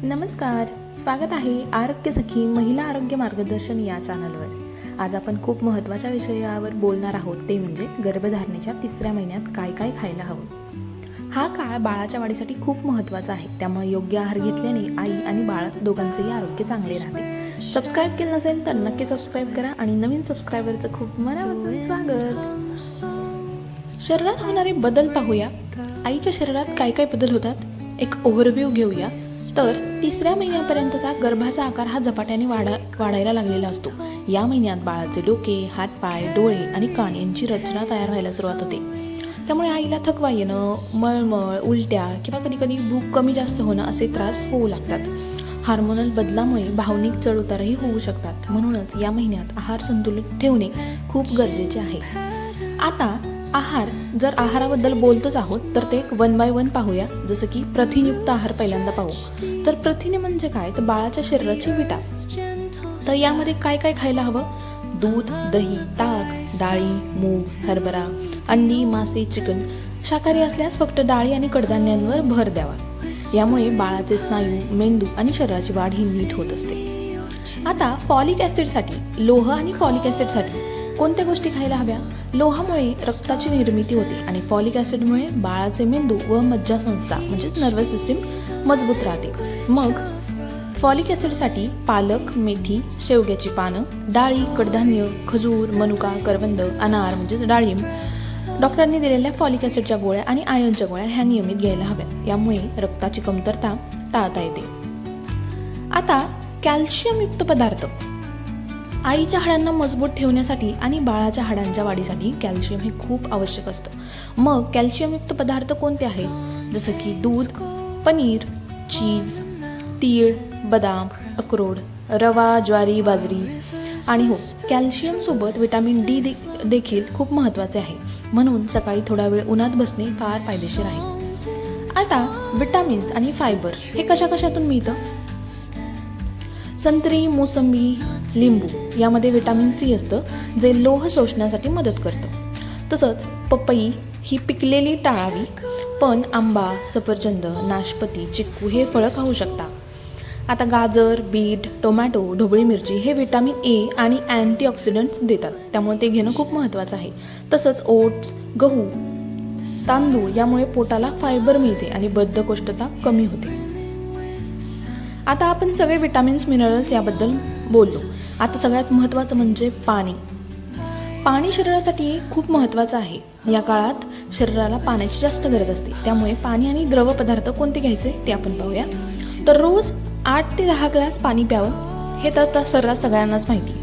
नमस्कार स्वागत आहे आरोग्य सखी महिला आरोग्य मार्गदर्शन या चॅनलवर. आज आपण खूप महत्त्वाच्या विषयावर बोलणार आहोत ते म्हणजे गर्भधारणेच्या तिसऱ्या महिन्यात काय काय खायला हवं. हा काळ बाळाच्या वाढीसाठी खूप महत्त्वाचा आहे त्यामुळे योग्य आहार घेतल्याने आई आणि बाळ दोघांचेही आरोग्य चांगले राहते. सबस्क्राईब केलं नसेल तर नक्की सबस्क्राईब करा आणि नवीन सबस्क्रायबरचं खूप मनापासून स्वागत. शरीरात होणारे बदल पाहूया. आईच्या शरीरात काय काय बदल होतात? एक ओव्हरव्ह्यू घेऊया. तर तिसऱ्या महिन्यापर्यंतचा गर्भाचा आकार हा झपाट्याने वाढा वाढायला लागलेला असतो. या महिन्यात बाळाचे डोके हातपाय डोळे आणि कान यांची रचना तयार व्हायला सुरुवात होते. त्यामुळे आईला थकवा येणं मळमळ उलट्या किंवा कधी कधी भूक कमी जास्त होणं असे त्रास होऊ लागतात. हार्मोनल बदलामुळे भावनिक चढउतारही होऊ शकतात. म्हणूनच या महिन्यात आहार संतुलित ठेवणे खूप गरजेचे आहे. आता आहार जर आहाराबद्दल बोलतोच आहोत तर ते एक वन बाय वन पाहूया जसं की प्रथिनयुक्त आहार पहिल्यांदा पाहू. तर प्रथिने म्हणजे काय? तर बाळाच्या शरीराची विटा. तर यामध्ये काय काय खायला हवं? दूध दही ताक डाळी मूग हरभरा अंडी मासे चिकन शाकाहारी असल्यास फक्त डाळी आणि कडधान्यांवर भर द्यावा. यामुळे बाळाचे स्नायू मेंदू आणि शरीराची वाढ ही नीट होत असते. आता फॉलिक ॲसिडसाठी लोह आणि फॉलिक ॲसिडसाठी कोणत्या गोष्टी खायला हव्या? लोहामुळे रक्ताची निर्मिती होते आणि फॉलिक ॲसिडमुळे बाळाचे मेंदू व मज्जासंस्था म्हणजेच नर्वस सिस्टीम मजबूत राहते. मग फॉलिक ॲसिडसाठी पालक मेथी शेवग्याची पानं डाळी कडधान्य खजूर मनुका करवंद अनार म्हणजेच डाळिंब डॉक्टरांनी दिलेल्या फॉलिक ॲसिडच्या गोळ्या आणि आयर्नच्या गोळ्या ह्या नियमित घ्यायला हव्यात. यामुळे रक्ताची कमतरता टाळता येते. आता कॅल्शियमयुक्त पदार्थ. आईच्या हाडांना मजबूत ठेवण्यासाठी आणि बाळाच्या हाडांच्या वाढीसाठी कॅल्शियम हे खूप आवश्यक असतं. मग कॅल्शियमयुक्त पदार्थ कोणते आहेत? जसं की दूध पनीर चीज तीळ बदाम अक्रोड रवा ज्वारी बाजरी. आणि हो कॅल्शियमसोबत विटॅमिन डी दे देखील खूप महत्त्वाचे आहे. म्हणून सकाळी थोडा वेळ उन्हात बसणे फार फायदेशीर आहे. आता विटॅमिन्स आणि फायबर हे कशा कशातून मिळतं? संत्री मोसंबी लिंबू यामध्ये विटॅमिन सी असतं जे लोह शोषण्यासाठी मदत करतं. तसंच पपई ही पिकलेली टाळावी पण आंबा सफरचंद नाशपती चिक्कू हे फळं खाऊ शकता. आता गाजर बीट टोमॅटो ढोबळी मिरची हे विटॅमिन ए आणि अँटीऑक्सिडंट्स देतात. त्यामुळे ते घेणं खूप महत्त्वाचं आहे. तसंच ओट्स गहू तांदूळ यामुळे पोटाला फायबर मिळते आणि बद्धकोष्ठता कमी होते. आता आपण सगळे विटामिन्स मिनरल्स याबद्दल बोललो. आता सगळ्यात महत्त्वाचं म्हणजे पाणी. पाणी शरीरासाठी खूप महत्त्वाचं आहे. या काळात शरीराला पाण्याची जास्त गरज असते. त्यामुळे पाणी आणि द्रव पदार्थ कोणते घ्यायचे ते आपण पाहूया. तर रोज आठ ते दहा ग्लास पाणी प्यावं हे तर तर सर्रास सगळ्यांनाच माहिती. आहे.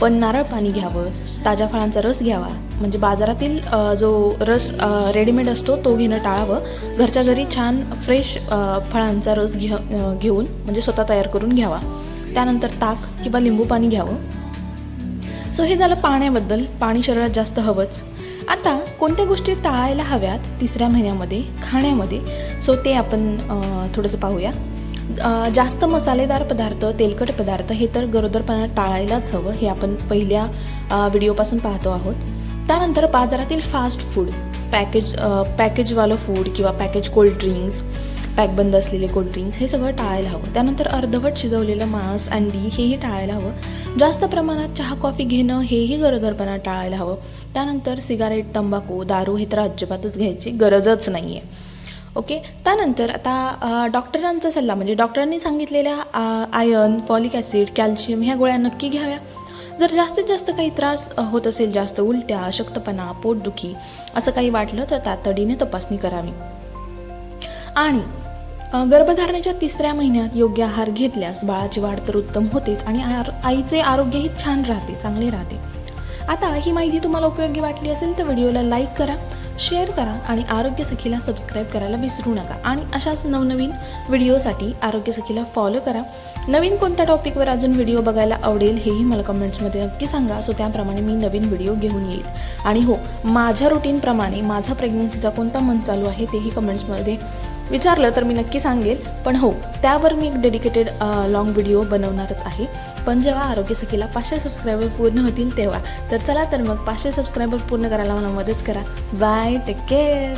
पण नारळ पाणी घ्यावं ताज्या फळांचा रस घ्यावा. म्हणजे बाजारातील जो रस रेडीमेड असतो तो घेणं टाळावं. घरच्या घरी छान फ्रेश फळांचा रस घे घेऊन म्हणजे स्वतः तयार करून घ्यावा. त्यानंतर ताक किंवा लिंबू पाणी घ्यावं. सो हे झालं पाण्याबद्दल. पाणी शरीरात जास्त हवंच. आता कोणत्या गोष्टी टाळायला हव्यात तिसऱ्या महिन्यामध्ये खाण्यामध्ये? सो ते आपण थोडंसं पाहूया. जास्त मसालेदार पदार्थ तेलकट पदार्थ हे तर गरोदरपणा टाळायलाच हवं हे आपण पहिल्या व्हिडिओपासून पाहतो आहोत. त्यानंतर बाजारातील फास्ट फूड पॅकेज पॅकेजवालं फूड किंवा पॅकेज कोल्ड ड्रिंक्स पॅकबंद असलेले कोल्ड्रिंक्स हे सगळं टाळायला हवं. त्यानंतर अर्धवट शिजवलेलं मांस अंडी हेही टाळायला हवं. जास्त प्रमाणात चहा कॉफी घेणं हेही गरोदरपणा टाळायला हवं. त्यानंतर सिगारेट तंबाखू दारू हे तर अजिबातच घ्यायची गरजच नाही आहे ओके? त्यानंतर आता डॉक्टरांचा सल्ला म्हणजे डॉक्टरांनी सांगितलेल्या आ, आयर्न फॉलिक ॲसिड कॅल्शियम ह्या गोळ्या नक्की घ्याव्या. जर जास्तीत जास्त काही त्रास होत असेल जास्त उलट्या अशक्तपणा पोटदुखी असं काही वाटलं तर तातडीने तपासणी करावी. आणि गर्भधारणेच्या तिसऱ्या महिन्यात योग्य आहार घेतल्यास बाळाची वाढ तर उत्तम होतेच आणि आर आईचे आरोग्यही छान राहते चांगले राहते. आता ही माहिती तुम्हाला उपयोगी वाटली असेल तर व्हिडिओला लाईक करा शेअर करा आणि आरोग्य सखीला सबस्क्राईब करायला विसरू नका. आणि अशाच नवनवीन व्हिडिओसाठी आरोग्य सखीला फॉलो करा. नवीन कोणत्या टॉपिकवर अजून व्हिडिओ बघायला आवडेल हेही मला कमेंट्समध्ये नक्की सांगा. सो त्याप्रमाणे मी नवीन व्हिडिओ घेऊन येईल. आणि हो माझ्या रुटीनप्रमाणे माझा प्रेग्नन्सीचा कोणता मंथ चालू आहे तेही कमेंट्समध्ये विचारलं तर मी नक्की सांगेल. पण हो त्यावर मी एक डेडिकेटेड लॉंग व्हिडिओ बनवणारच आहे. पण जेव्हा आरोग्य सखीला पाचशे सबस्क्रायबर पूर्ण होतील तेव्हा. तर चला तर मग पाचशे सबस्क्रायबर पूर्ण करायला मला मदत करा. Bye take care